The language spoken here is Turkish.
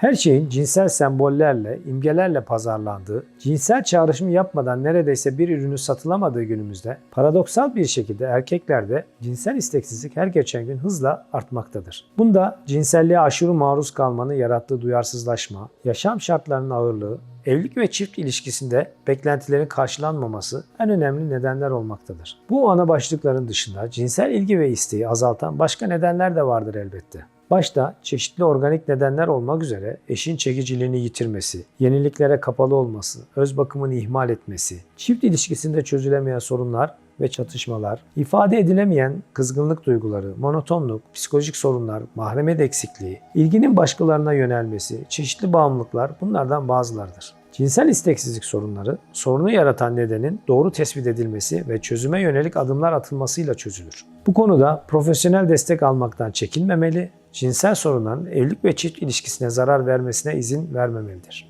Her şeyin cinsel sembollerle, imgelerle pazarlandığı, cinsel çağrışımı yapmadan neredeyse bir ürünü satılamadığı günümüzde paradoksal bir şekilde erkeklerde cinsel isteksizlik her geçen gün hızla artmaktadır. Bunda cinselliğe aşırı maruz kalmanın yarattığı duyarsızlaşma, yaşam şartlarının ağırlığı, evlilik ve çift ilişkisinde beklentilerin karşılanmaması en önemli nedenler olmaktadır. Bu ana başlıkların dışında cinsel ilgi ve isteği azaltan başka nedenler de vardır elbette. Başta çeşitli organik nedenler olmak üzere eşin çekiciliğini yitirmesi, yeniliklere kapalı olması, öz bakımını ihmal etmesi, çift ilişkisinde çözülemeyen sorunlar ve çatışmalar, ifade edilemeyen kızgınlık duyguları, monotonluk, psikolojik sorunlar, mahremiyet eksikliği, ilginin başkalarına yönelmesi, çeşitli bağımlılıklar bunlardan bazılarıdır. Cinsel isteksizlik sorunları, sorunu yaratan nedenin doğru tespit edilmesi ve çözüme yönelik adımlar atılmasıyla çözülür. Bu konuda profesyonel destek almaktan çekinmemeli, cinsel sorunların evlilik ve çift ilişkisine zarar vermesine izin vermemelidir.